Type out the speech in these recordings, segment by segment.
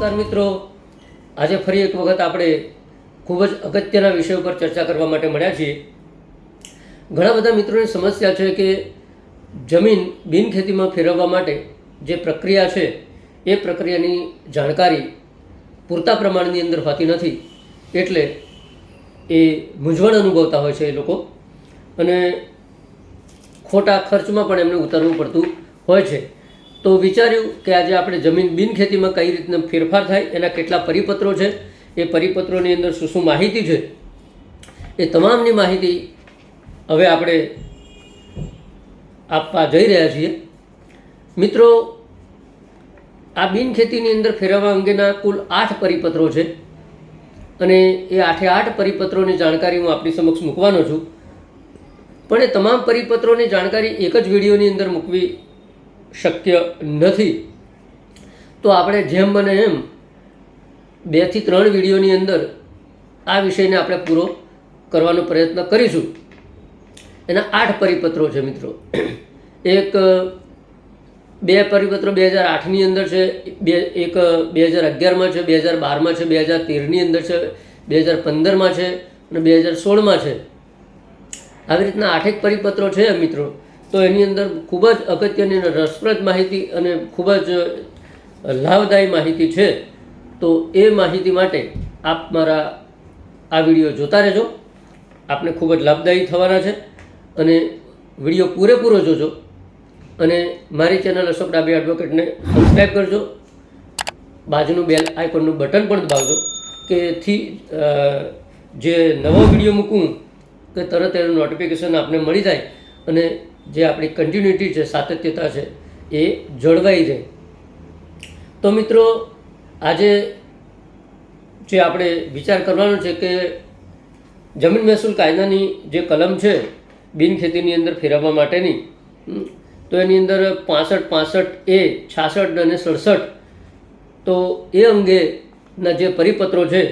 નમસ્કાર મિત્રો. આજે ફરી એક વખત આપણે ખૂબ જ અગત્યના વિષય ઉપર ચર્ચા કરવા માટે મળ્યા છીએ. ઘણા બધા મિત્રોની સમસ્યા છે કે જમીન બિનખેતીમાં ફેરવવા માટે જે પ્રક્રિયા છે, એ પ્રક્રિયાની જાણકારી પૂરતા પ્રમાણની અંદર હોતી નથી. એટલે એ મૂંઝવણ અનુભવતા હોય છે એ લોકો. અને ખોટા ખર્ચમાં પણ એમને ઉતરવું પડતું હોય છે. તો વિચાર્યું કે આજે આપણે જમીન બિનખેતીમાં કઈ રીતના ફેરફાર થાય, એના કેટલા પરિપત્રો છે, એ પરિપત્રોની અંદર શું શું માહિતી છે, એ તમામની માહિતી હવે આપણે આપવા જઈ રહ્યા છીએ. મિત્રો, આ બિનખેતીની અંદર ફેરવવા અંગેના કુલ આઠ પરિપત્રો છે અને એ આઠે આઠ પરિપત્રોની જાણકારી હું આપણી સમક્ષ મૂકવાનો છું. પણ એ તમામ પરિપત્રોની જાણકારી એક જ વિડીયોની અંદર મૂકવી શક્ય નથી. તો આપણે જેમ બને એમ બેથી ત્રણ વિડીયોની અંદર આ વિષયને આપણે પૂરો કરવાનો પ્રયત્ન કરીશું. એના આઠ પરિપત્રો છે મિત્રો. એક બે પરિપત્રો બે હજાર આઠની અંદર છે, બે, એક બે હજાર અગિયારમાં છે, બે હજાર બારમાં છે, બે હજાર તેરની અંદર છે, બે હજાર પંદરમાં છે અને બે હજાર સોળમાં છે. આવી રીતના આઠેક પરિપત્રો છે મિત્રો. તો એની અંદર ખૂબ જ અગત્યની અને રસપ્રદ માહિતી અને ખૂબ જ લાભદાયી માહિતી છે. તો એ માહિતી માટે આપ મારા આ વીડિયો જોતા રહેજો. આપને ખૂબ જ લાભદાયી થવાના છે. અને વીડિયો પૂરેપૂરો જોજો. અને મારી ચેનલ અશોક ડાબી એડવોકેટને સબસ્ક્રાઈબ કરજો. બાજુનું બેલ આઇકોનનું બટન પણ દબાવજો કે થી જે નવો વીડિયો મૂકું કે તરત એનું નોટિફિકેશન આપને મળી જાય. અને જે આપણી કન્ટિન્યુટી છે, સાતત્યતા છે, એ જળવાઈ રહે તો મિત્રો, આજે જે આપણે વિચાર કરવાનો છે કે જમીન મહેસૂલ કાયદાની જે કલમ છે બિનખેતીની અંદર ફેરવવા માટેની તો એની અંદર પાસઠ પાસઠ એ, છાસઠ અને સડસઠ, તો એ અંગેના જે પરિપત્રો છે,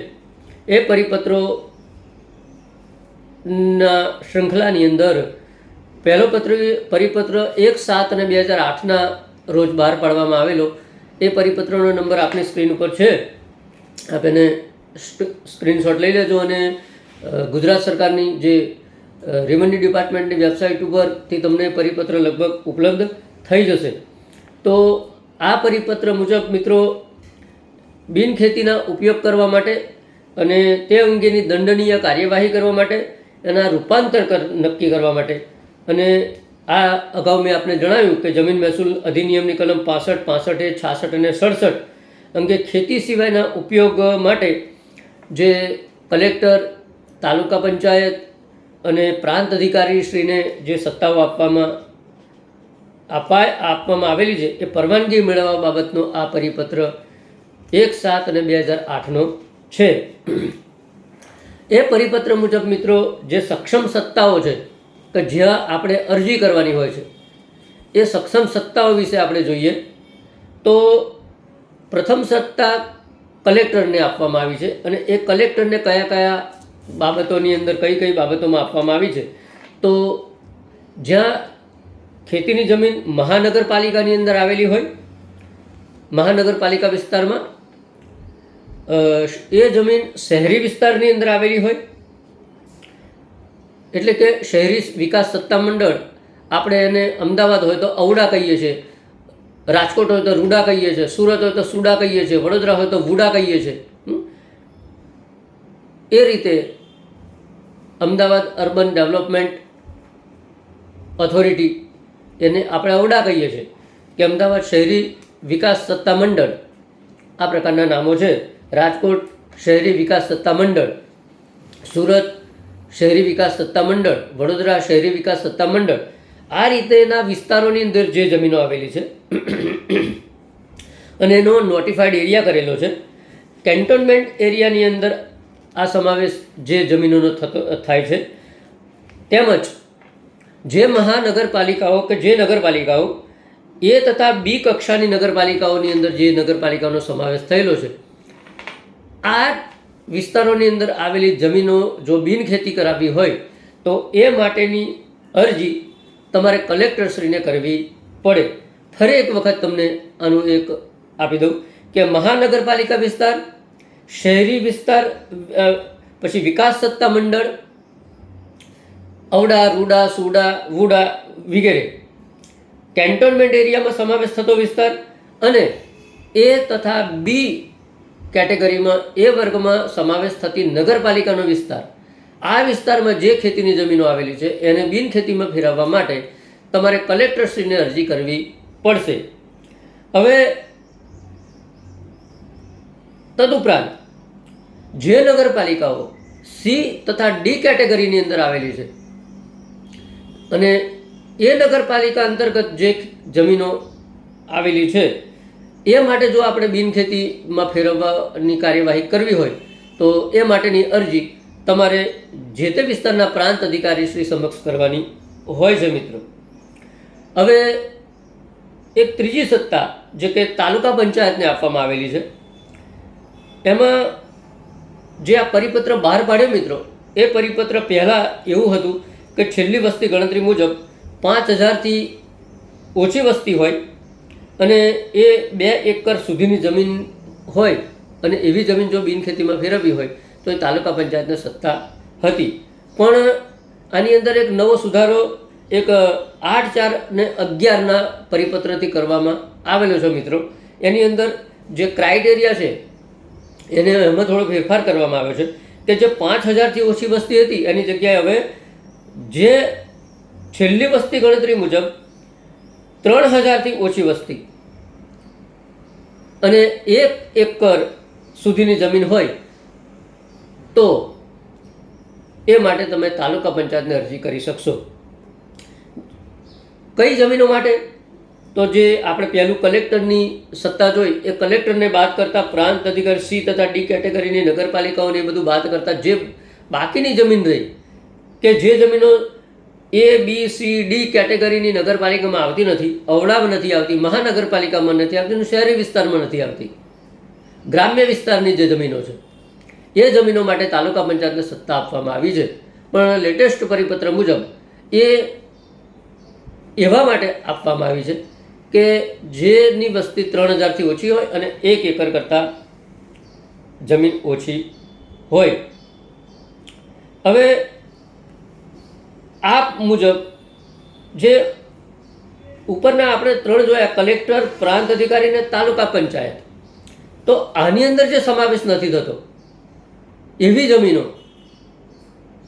એ પરિપત્રો ના શૃંખલાની અંદર પહેલો પત્ર પરિપત્ર એક સાત અને બે હજાર આઠના રોજ બહાર પાડવામાં આવેલો. એ પરિપત્રનો નંબર આપની સ્ક્રીન ઉપર છે. આપ એને સ્ક્રીનશોટ લઈ લેજો અને ગુજરાત સરકારની જે રેવન્યુ ડિપાર્ટમેન્ટની વેબસાઇટ ઉપરથી તમને પરિપત્ર લગભગ ઉપલબ્ધ થઈ જશે. તો આ પરિપત્ર મુજબ મિત્રો, બિનખેતીના ઉપયોગ કરવા માટે અને તે અંગેની દંડનીય કાર્યવાહી કરવા માટે, એના રૂપાંતર નક્કી કરવા માટે અને આ અગાઉ મેં આપને જણાવ્યું કે જમીન મહેસૂલ અધિનિયમની કલમ પાસઠ પાસઠ એ છાસઠ અને સડસઠ અંગે ખેતી સિવાયના ઉપયોગ માટે જે કલેક્ટર, તાલુકા પંચાયત અને પ્રાંત અધિકારીશ્રીને જે સત્તાઓ આપવામાં અપાય, આપવામાં આવેલી છે, એ પરવાનગી મેળવવા બાબતનો આ પરિપત્ર એક સાત અને બે હજાર આઠનો છે. એ પરિપત્ર મુજબ મિત્રો જે સક્ષમ સત્તાઓ છે કે જ્યાં આપણે અરજી કરવાની હોય છે, એ સક્ષમ સત્તાઓ વિશે આપણે જોઈએ, તો પ્રથમ સત્તા કલેક્ટરને આપવામાં આવી છે અને એ કલેક્ટરને કયા કયા બાબતોની અંદર કઈ કઈ બાબતોમાં આપવામાં આવી છે, તો જ્યાં ખેતીની જમીન મહાનગરપાલિકાની અંદર આવેલી હોય, મહાનગરપાલિકા વિસ્તારમાં એ જમીન શહેરી વિસ્તારની અંદર આવેલી હોય એટલે કે શહેરી વિકાસ સત્તા મંડળ, આપણે એને અમદાવાદ હોય તો ઔડા કહીએ છીએ, રાજકોટ હોય તો રૂડા કહીએ છીએ, સુરત હોય તો સુડા કહીએ છીએ, વડોદરા હોય તો વુડા કહીએ છીએ એ રીતે અમદાવાદ અર્બન ડેવલપમેન્ટ ઓથોરિટી એને આપણે ઔડા કહીએ છીએ કે અમદાવાદ શહેરી વિકાસ સત્તા મંડળ આ પ્રકારના નામો છે. રાજકોટ શહેરી વિકાસ સત્તા મંડળ, સુરત શહેરી વિકાસ સત્તા મંડળ, વડોદરા શહેરી વિકાસ સત્તા મંડળ, આ રીતેના વિસ્તારોની અંદર જે જમીનો આવેલી છે, અને એનો નોટિફાઈડ એરિયા કરેલો છે કેન્ટોનમેન્ટ એરિયાની અંદર આ સમાવેશ જે જમીનોનો થતો, થાય છે, તેમજ જે મહાનગરપાલિકાઓ કે જે નગરપાલિકાઓ, એ તથા બી કક્ષાની નગરપાલિકાઓની અંદર જે નગરપાલિકાઓનો સમાવેશ થયેલો છે, આ વિસ્તારોની અંદર આવેલી જમીનો જો બિનખેતી કરાવી હોય, તો એ માટેની અરજી તમારે કલેક્ટરશ્રીને કરવી પડે. ફરી એક વખત તમને આનું એક આપી દઉં કે મહાનગરપાલિકા વિસ્તાર, શહેરી વિસ્તાર પછી વિકાસ સત્તા મંડળ, અવડા, રૂડા, સુડા, વુડા વગેરે. કેન્ટોનમેન્ટ એરિયામાં સમાવેશ થતો વિસ્તાર અને એ તથા બી કેટેગરીમાં, એ વર્ગમાં સમાવેશ થતી નગરપાલિકાનો વિસ્તાર. આ વિસ્તારમાં જે ખેતીની જમીનો આવેલી છે, એને બિન ખેતીમાં ફેરવવા માટે તમારે કલેક્ટરશ્રીને અરજી કરવી પડશે. હવે, તદુપરાંત, જે નગરપાલિકાઓ સી તથા ડી કેટેગરીની અંદર આવેલી છે, અને એ નગરપાલિકા અંતર્ગત જે જમીનો આવેલી છે એ માટે જો આપણે બિનખેતીમાં ફેરવવાની કાર્યવાહી કરવી હોય, તો એ માટેની અરજી તમારે જે તે વિસ્તારના પ્રાંત અધિકારી શ્રી સમક્ષ કરવાની હોય છે મિત્રો. હવે એક ત્રીજી સત્તા જે કે તાલુકા પંચાયતને આપવામાં આવેલી છે, એમાં જે આ પરિપત્ર બહાર પાડ્યો મિત્રો, એ પરિપત્ર પહેલાં એવું હતું કે છેલ્લી વસ્તી ગણતરી મુજબ પાંચ હજારથી ઓછી વસ્તી હોય અને એ બે એકર સુધીની જમીન હોય અને એવી જમીન જો બિનખેતીમાં ફેરવવી હોય, તો એ તાલુકા પંચાયતને સત્તા હતી. પણ આની અંદર એક નવો સુધારો, એક આઠ ચાર ને અગિયારના પરિપત્રથી કરવામાં આવેલો છે મિત્રો. એની અંદર જે ક્રાઇટેરિયા છે, એને એમાં થોડો ફેરફાર કરવામાં આવ્યો છે કે જે પાંચ હજારથી ઓછી વસ્તી હતી, એની જગ્યાએ હવે જે છેલ્લી વસ્તી ગણતરી મુજબ ત્રણ હજારથી ઓછી વસ્તી અને એક એકર સુધીની જમીન હોય તો એ માટે તમે તાલુકા પંચાયતને અરજી કરી શકશો. કઈ જમીનો માટે? તો જે આપણે પહેલું કલેક્ટરની સત્તા જોઈ, એ કલેક્ટરને બાદ કરતાં પ્રાંત અધિકારી સી તથા ડી કેટેગરીની નગરપાલિકાઓને એ બધું બાદ કરતા જે બાકીની જમીન રહી, કે જે જમીનો એ બી સી ડી કેટેગરીની નગરપાલિકામાં આવતી નથી અવડામાં નથી આવતી, મહાનગરપાલિકામાં નથી આવતી શહેરી વિસ્તારમાં નથી આવતી. ગ્રામ્ય વિસ્તારની જે જમીનો છે, એ જમીનો માટે તાલુકા પંચાયતને સત્તા આપવામાં આવી છે. પણ લેટેસ્ટ પરિપત્ર મુજબ, એ એવા માટે આપવામાં આવી છે કે જેની વસ્તી ત્રણ હજારથી ઓછી હોય અને એક એકર કરતાં જમીન ઓછી હોય. હવે આ મુજબ જે ઉપરના આપણે ત્રણ જોયા, કલેક્ટર, પ્રાંત અધિકારી અને તાલુકા પંચાયત. તો આની અંદર જે સમાવેશ નથી થતો, એવી જમીનો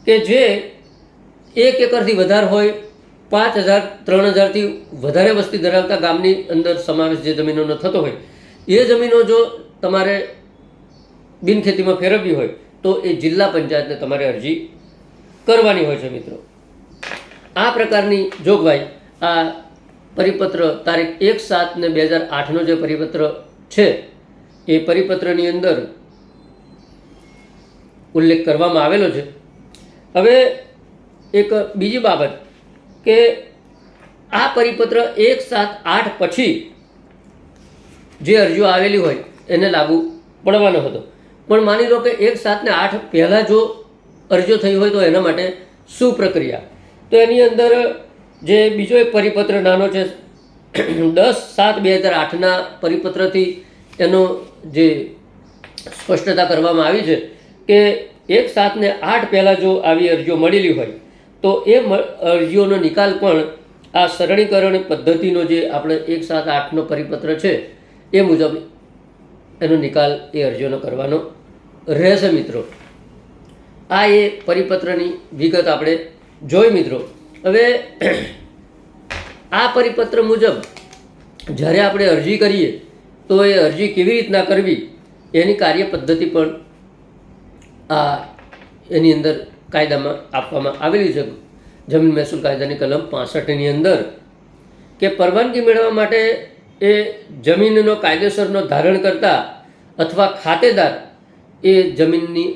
કે જે એક એકરથી વધારે હોય, પાંચ હજાર, ત્રણ હજારથી વધારે વસ્તી ધરાવતા ગામની અંદર સમાવેશ જે જમીનોનો થતો હોય, એ જમીનો જો તમારે બિનખેતીમાં ફેરવવી હોય, તો એ જિલ્લા પંચાયતને તમારે અરજી કરવાની હોય છે મિત્રો. આ પ્રકારની જોગવાઈ આ પરિપત્ર તારીખ એક સાત ને બે હજાર આઠનો જે પરિપત્ર છે, એ પરિપત્રની અંદર ઉલ્લેખ કરવામાં આવેલો છે. હવે એક બીજી બાબત કે આ પરિપત્ર એક સાત આઠ પછી જે અરજીઓ આવેલી હોય એને લાગુ પડવાનો હતો. પણ માની લો કે એક સાત ને આઠ પહેલાં જો અરજીઓ થઈ હોય તો એના માટે શું પ્રક્રિયા? તો એની અંદર જે બીજો એક પરિપત્ર નાનો છે, દસ સાત બે હજાર આઠના પરિપત્રથી એનો જે સ્પષ્ટતા કરવામાં આવી છે કે એક સાતને આઠ પહેલાં જો આવી અરજીઓ મળેલી હોય, તો એ અરજીઓનો નિકાલ પણ આ સરળીકરણ પદ્ધતિનો જે આપણે એક સાત આઠનો પરિપત્ર છે, એ મુજબ એનો નિકાલ એ અરજીઓનો કરવાનો રહેશે મિત્રો. આ એ પરિપત્રની વિગત આપણે જોઈ મિત્રો, હવે આ પરિપત્ર મુજબ જ્યારે આપણે અરજી કરીએ, તો એ અરજી કેવી રીતના કરવી, એની કાર્ય પદ્ધતિ પણ આ એની અંદર કાયદામાં આપવામાં આવેલી છે. જમીન મહેસૂલ કાયદાની કલમ પાસઠની અંદર કે પરવાનગી મેળવવા માટે એ જમીનનો કાયદેસરનો ધારણ કરતા અથવા ખાતેદાર એ જમીનની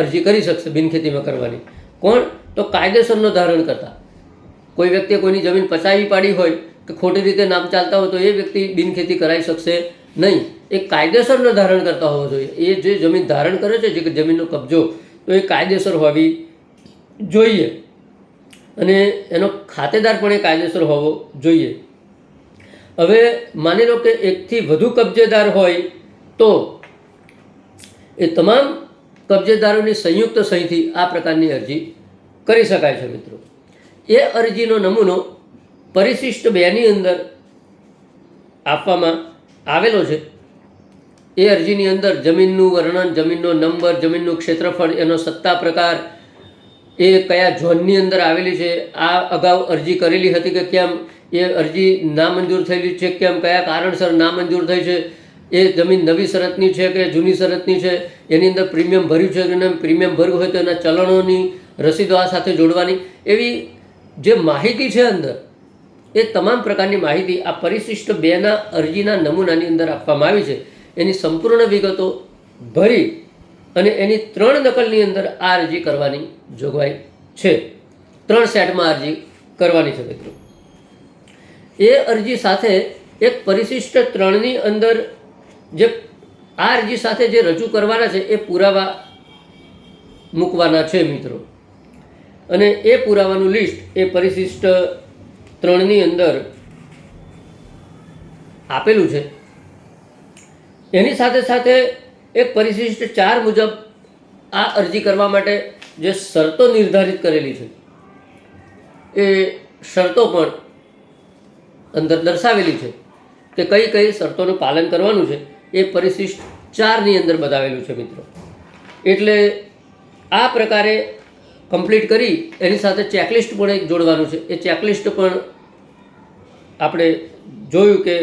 અરજી કરી શકશે બિનખેતીમાં કરવાની. કોણ? તો કાયદેસરનો ધારણ કરતા. કોઈ વ્યક્તિએ કોઈની જમીન પચાવી પાડી હોય કે ખોટી રીતે નામ ચાલતા હોય તો એ વ્યક્તિ બિનખેતી કરાવી શકશે નહીં. એ કાયદેસરનો ધારણ કરતા હોવો જોઈએ. એ જે જમીન ધારણ કરે છે, જે જમીનનો કબજો, તો એ કાયદેસર હોવી જોઈએ. અને એનો ખાતેદાર પણ એ કાયદેસર હોવો જોઈએ. હવે માની લો કે એકથી વધુ કબજેદાર હોય તો એ તમામ કબજેદારોની સંયુક્ત સહીથી આ પ્રકારની અરજી કરી શકાય છે મિત્રો. એ અરજીનો નમૂનો પરિશિષ્ટ બેની અંદર આપવામાં આવેલો છે. એ અરજીની અંદર જમીનનું વર્ણન, જમીનનો નંબર, જમીનનું ક્ષેત્રફળ, એનો સત્તા પ્રકાર, એ કયા ઝોનની અંદર આવેલી છે, આ અગાઉ અરજી કરેલી હતી કે કેમ, એ અરજી નામંજૂર થયેલી છે કેમ, કયા કારણસર નામંજૂર થઈ છે એ જમીન નવી શરતની છે કે જૂની શરતની છે? એની અંદર પ્રીમિયમ ભર્યું છે કે નહીં? પ્રીમિયમ ભર્યું હોય તો એના ચલણોની રસીદો આ સાથે જોડવાની. એવી જે માહિતી છે અંદર, એ તમામ પ્રકારની માહિતી આ પરિશિષ્ટ બેના અરજીના નમૂનાની અંદર આપવામાં આવી છે. એની સંપૂર્ણ વિગતો ભરી અને એની ત્રણ નકલની અંદર આ અરજી કરવાની જોગવાઈ છે. ત્રણ સેટમાં અરજી કરવાની છે મિત્રો. એ અરજી સાથે એક પરિશિષ્ટ ત્રણની અંદર જે આ અરજી સાથે જે રજૂ કરવાના છે, એ પુરાવા મૂકવાના છે મિત્રો. અને એ પુરાવાનું લિસ્ટ એ પરિશિષ્ટ ત્રણની અંદર આપેલું છે. એની સાથે સાથે એક પરિશિષ્ટ ચાર મુજબ આ અરજી કરવા માટે જે શરતો નિર્ધારિત કરેલી છે, એ શરતો પણ અંદર દર્શાવેલી છે કે કઈ કઈ શરતોનું પાલન કરવાનું છે. એ પરિશિષ્ટ ચારની અંદર બતાવેલું છે મિત્રો. એટલે આ પ્રકારે કમ્પ્લીટ કરી એની સાથે ચેકલિસ્ટ પણ એક જોડવાનું છે. એ ચેકલિસ્ટ પણ આપણે જોયું કે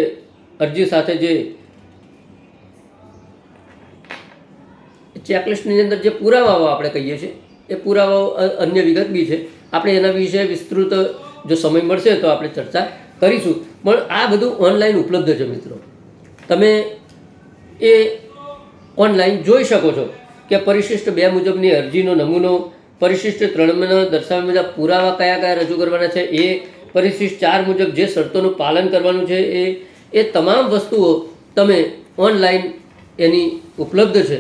અરજી સાથે જે ચેકલિસ્ટની અંદર જે પુરાવાઓ આપણે કહીએ છીએ, એ પુરાવાઓ અન્ય વિગત બી છે. આપણે એના વિશે વિસ્તૃત જો સમય મળશે તો આપણે ચર્ચા કરીશું. પણ આ બધું ઓનલાઈન ઉપલબ્ધ છે મિત્રો. તમે એ ઓનલાઈન જોઈ શકો છો કે પરિશિષ્ટ બે મુજબની અરજીનો નમૂનો, પરિશિષ્ટ ત્રણમાં દર્શાવ્યા મુજબ પુરાવા કયા કયા રજૂ કરવાના છે, એ પરિશિષ્ટ ચાર મુજબ જે શરતોનું પાલન કરવાનું છે, એ એ તમામ વસ્તુઓ તમે ઓનલાઈન એની ઉપલબ્ધ છે,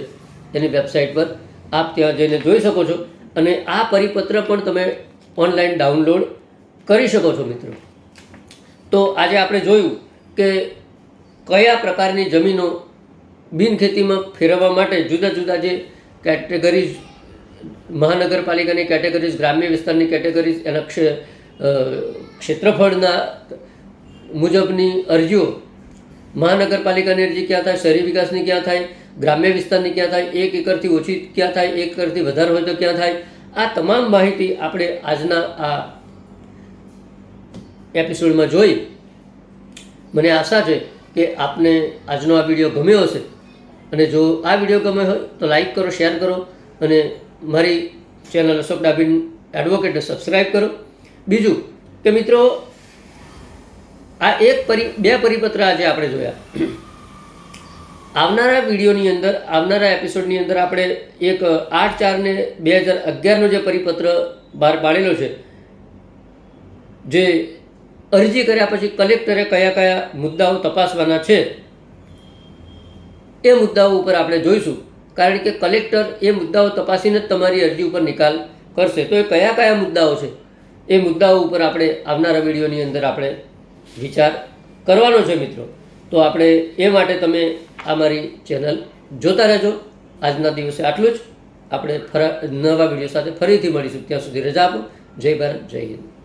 એની વેબસાઇટ પર આપ ત્યાં જઈને જોઈ શકો છો અને આ પરિપત્ર પણ તમે ઓનલાઈન ડાઉનલોડ કરી શકો છો મિત્રો. તો આજે આપણે જોયું કે કયા પ્રકારની જમીનો બિનખેતીમાં ફેરવવા માટે જુદા જુદા જે કેટેગરીઝ, મહાનગરપાલિકાની કેટેગરીઝ, ગ્રામ્ય વિસ્તારની કેટેગરીઝ, એના ક્ષે ક્ષેત્રફળના મુજબની અરજીઓ મહાનગરપાલિકાની અરજી ક્યાં થાય, શહેરી વિકાસની ક્યાં થાય, ગ્રામ્ય વિસ્તારની ક્યાં થાય, એક એકરથી ઓછી ક્યાં થાય, એક એકરથી વધારે હોય તો ક્યાં થાય? આ તમામ માહિતી આપણે આજના આ એપિસોડમાં જોઈ. મને આશા છે કે આપને આજનો આ વીડિયો ગમ્યો હશે. અને જો આ વીડિયો ગમે હોય તો લાઈક કરો શેર કરો અને મારી ચેનલ અશોક ડાબીન એડવોકેટને સબસ્ક્રાઈબ કરો. બીજું કે મિત્રો, આ એક પરી, બે પરિપત્ર આજે આપણે જોયા. આવનારા વિડીયોની અંદર, આવનારા એપિસોડની અંદર આપણે એક આઠ ચારને બે હજાર અગિયારનો જે પરિપત્ર બહાર પાડેલો છે, જે અરજી કર્યા પછી કલેક્ટરે કયા કયા મુદ્દાઓ તપાસવાના છે એ મુદ્દાઓ ઉપર આપણે જોઈશું. કારણ કે કલેક્ટર એ મુદ્દાઓ તપાસીને જ તમારી અરજી ઉપર નિકાલ કરશે. તો એ કયા કયા મુદ્દાઓ છે? એ મુદ્દાઓ ઉપર આપણે આવનારા વિડીયોની અંદર આપણે વિચાર કરવાનો છે મિત્રો. તો આપણે એ માટે તમે આ મારી ચેનલ જોતા રહેજો. આજના દિવસે આટલું જ. આપણે ફરા, નવા વીડિયો સાથે ફરીથી મળીશું. ત્યાં સુધી રજા આપો. જય ભારત, જય હિન્દ.